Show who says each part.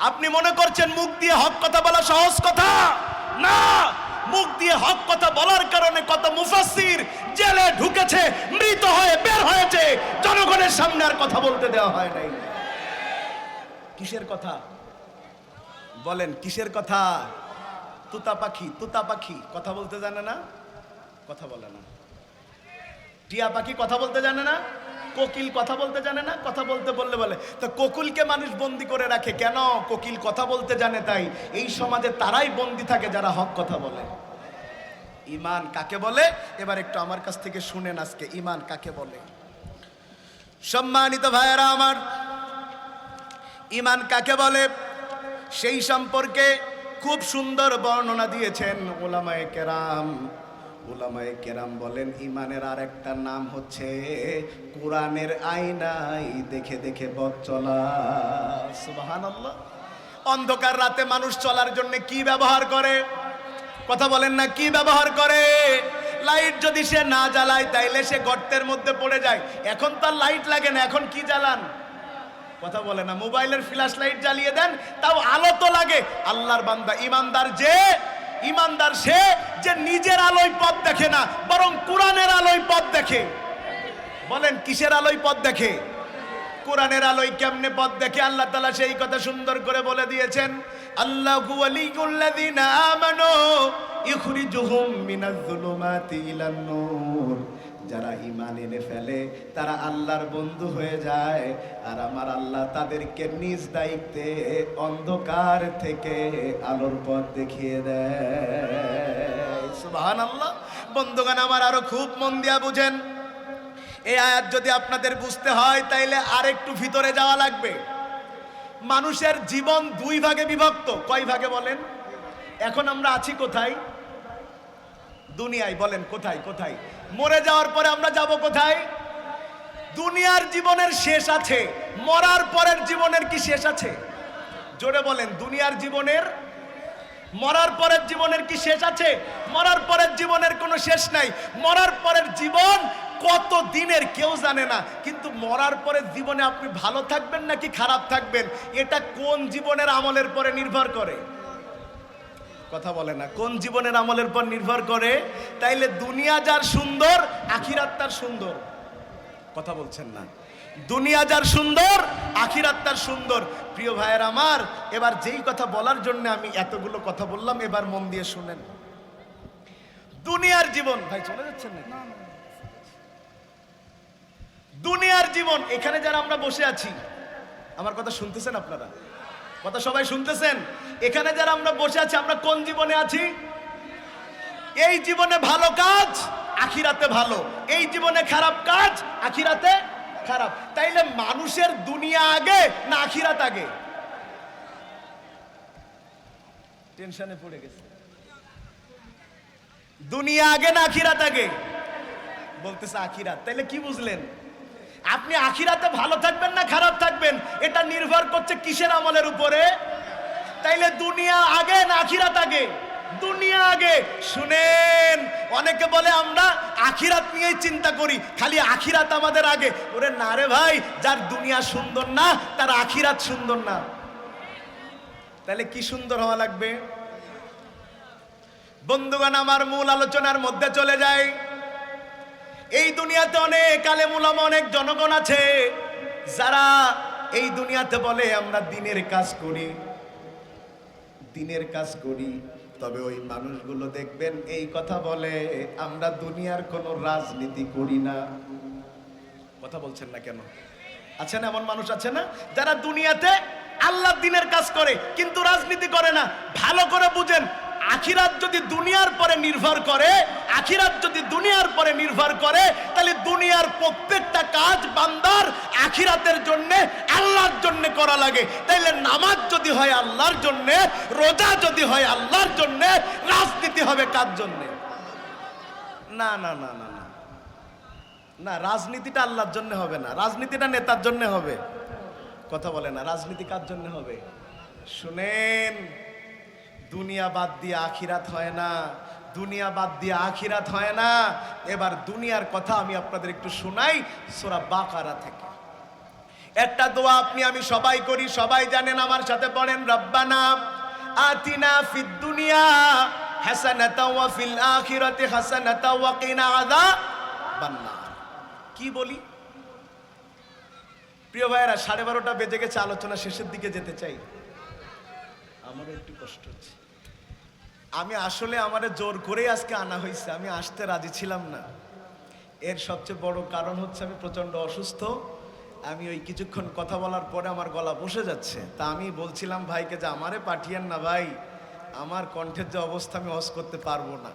Speaker 1: আপনি মনে করছেন মুখ দিয়ে হক কথা বলা সহজ কথা? না, মুখ দিয়ে হক কথা বলার কারণে কত মুফাসসির জেলে ঢুকেছে, মৃত হয়ে বের হয়েছে, জনগণের সামনে আর কথা বলতে দেওয়া হয় নাই। কিসের কথা? বলেন, কিসের কথা? তুতা পাখি তুতা পাখি, কথা বলতে জানে না? কথা বলে না। টিয়া পাখি কথা বলতে জানে না, কোকিল কথা বলতে জানে না, কথা বলতে বললে বলে। তো কোকিলকে মানুষ বন্দি করে রাখে, কেন কোকিল কথা বলতে জানে তাই? এই সমাজে তারাই বন্দি থাকে যারা হক কথা বলে। ইমান কাকে বলে? এবার একটু আমার কাছ থেকে শুনেন আজকে, ইমান কাকে বলে? সম্মানিত ভাইয়েরা আমার, ইমান কাকে বলে? সেই সম্পর্কে খুব সুন্দর বর্ণনা দিয়েছেন ওলামায়ে কেরাম। ওলামায়ে কেরাম বলেন ইমানের আর একটা নাম হচ্ছে কোরআনের আয়নাই দেখে দেখে পথ চলা। সুবহানাল্লাহ। অন্ধকার রাতে মানুষ চলার জন্য কি ব্যবহার করে? কথা বলেন না, কি ব্যবহার করে? লাইট যদি সে না জ্বালায়, তাইলে সে গর্তের মধ্যে পড়ে যায়। এখন তার লাইট লাগে না, এখন কি জ্বালান? কথা বলে না, মোবাইলের ফ্ল্যাশ লাইট জ্বালিয়ে দেন, তাও আলো তো লাগে। আল্লাহর বান্দা, ইমানদার যে, ইমানদার সে যে নিজের আলোয় পথ দেখে না, বরং কোরআনের আলোয় পথ দেখে। বলেন, কিসের আলোয় পথ দেখে? কোরআনের আলোয় কেমনে পথ দেখে? আল্লাহ তালা সেই কথা সুন্দর করে বলে দিয়েছেন, আল্লাহ আমানো ইখরিজুহুম মিনাজ-জুলুমাতি ইলান-নূর যারা ঈমান এনে ফেলে, তারা আল্লাহর বন্ধু হয়ে যায়। আর আমার আল্লাহ তাদেরকে নিজ দায়িত্বে অন্ধকার থেকে আলোর পথ দেখিয়ে দেয়। সুবহানাল্লাহ। বন্ধুগণ, আমার আরও খুব মন দিয়া বুঝেন। এই আয়াত যদি আপনাদের বুঝতে হয়, তাইলে আরেকটু ভিতরে যাওয়া লাগবে। মানুষের জীবন দুই ভাগে বিভক্ত। কয় ভাগে বলেন? এখন আমরা আছি কোথায়? দুনিয়ায় বলেন কোথায় কোথায়? মরে যাওয়ার পরে আমরা যাব কোথায়? দুনিয়ার জীবনের শেষ আছে, মরার পরের জীবনের কি শেষ আছে? জোরে বলেন, দুনিয়ার জীবনের, মরার পরের জীবনের কি শেষ আছে? মরার পরের জীবনের কোনো শেষ নাই। মরার পরের জীবন কত দিনের কেউ জানে না, কিন্তু মরার পরের জীবনে আপনি ভালো থাকবেন নাকি খারাপ থাকবেন? এটা কোন জীবনের আমলের পরে নির্ভর করে? কথা বলে না। কোন জীবনের আমলের পর নির্ভর করে? তাইলে দুনিয়া যার সুন্দর আখিরাত তার সুন্দর। কথা বলছেন না। দুনিয়া যার সুন্দর আখিরাত তার সুন্দর। প্রিয় ভাইয়ের আমার এবার যেই কথা বলার জন্য আমি এতগুলো কথা বললাম এবার মন দিয়ে শুনেন। দুনিয়ার জীবন ভাই চলে যাচ্ছেন না। দুনিয়ার জীবন এখানে যারা আমরা বসে আছি আমার কথা শুনতেছেন আপনারা? কথা সবাই শুনতেছেন? এখানে যারা আমরা বসে আছি, আমরা কোন জীবনে আছি? এই জীবনে ভালো কাজ, আখিরাতে ভালো। এই জীবনে খারাপ কাজ, আখিরাতে খারাপ। তাইলে মানুষের দুনিয়া আগে না আখিরাত আগে? টেনশনে পড়ে গেছে। দুনিয়া আগে না আখিরাত আগে? বলতেছে আখিরাত। তাইলে কি বুঝলেন? আপনি আখিরাতে ভালো থাকবেন না খারাপ থাকবেন? এটা নির্ভর করছে কিসের আমলের উপরে? তাইলে দুনিয়া আগে না আখিরাত আগে? দুনিয়া আগে। শুনেন, অনেকে বলে আমরা আখিরাত নিয়েই চিন্তা করি, খালি আখিরাত আমাদের আগে। ওরে না রে ভাই, যার দুনিয়া সুন্দর না, তার আখিরাত সুন্দর না। তাহলে কি সুন্দর হওয়া লাগবে? বন্ধুগণ, আমার মূল আলোচনার মধ্যে চলে যায় এই দুনিয়াতে অনেক আলেমুলাম অনেক জনগণ আছে, যারা এই দুনিয়াতে বলে, আমরা দিনের কাজ করি। দিনের কাজ করি, তবে ওই মানুষগুলো দেখবেন, এই কথা বলে, আমরা দুনিয়ার কোনো রাজনীতি করি না। কথা বলছেন না কেন? আছে না এমন মানুষ আছে না, যারা দুনিয়াতে আল্লাহ দিনের কাজ করে, কিন্তু রাজনীতি করে না? ভালো করে বুঝেন আখিরাত যদি দুনিয়ার পরে নির্ভর করে, আখিরাত যদি দুনিয়ার পরে নির্ভর করে, তাহলে দুনিয়ার প্রত্যেকটা কাজ বান্দার আখিরাতের জন্য, আল্লাহর জন্য করা লাগে। তাইলে নামাজ যদি হয় আল্লাহর জন্য, রোজা যদি হয় আল্লাহর জন্য, রাজনীতি হবে কার জন্য? না না না না না। না, রাজনীতিটা আল্লাহর জন্য হবে না। রাজনীতিটা নেতার জন্য হবে। কথা বলে না, রাজনীতি কার জন্য হবে? শুনেন দুনিয়া বাদ দিয়ে আখিরাত হয় না। দুনিয়া বাদ দিয়ে আখিরাত হয় না। এবার দুনিয়ার কথা আমি আপনাদের একটু শোনাই, সোরা বাকারা থেকে। একটা দোয়া আপনি, আমি সবাই করি, সবাই জানেন আমার সাথে পড়েন, রব্বানা আতিনা ফিদ দুনিয়া হাসানাতা ওয়া ফিল আখিরাতি হাসানাতা ওয়া কিনা আযাবান নার। কি বলি? প্রিয় ভাইয়েরা, সাড়ে বারোটা বেজে গেছে, আলোচনা শেষের দিকে যেতে চাই। আমারও একটু কষ্ট হচ্ছে। আমি আসলে আমার জোর করেই আজকে আনা হয়েছে আমি আসতে রাজি ছিলাম না। এর সবচেয়ে বড় কারণ হচ্ছে আমি প্রচণ্ড অসুস্থ, আমি ওই কিছুক্ষণ কথা বলার পরে আমার গলা বসে যাচ্ছে। তা আমি বলছিলাম ভাইকে যে আমারে পাঠিয়েন না ভাই, আমার কণ্ঠের যে অবস্থা আমি হজ করতে পারব না।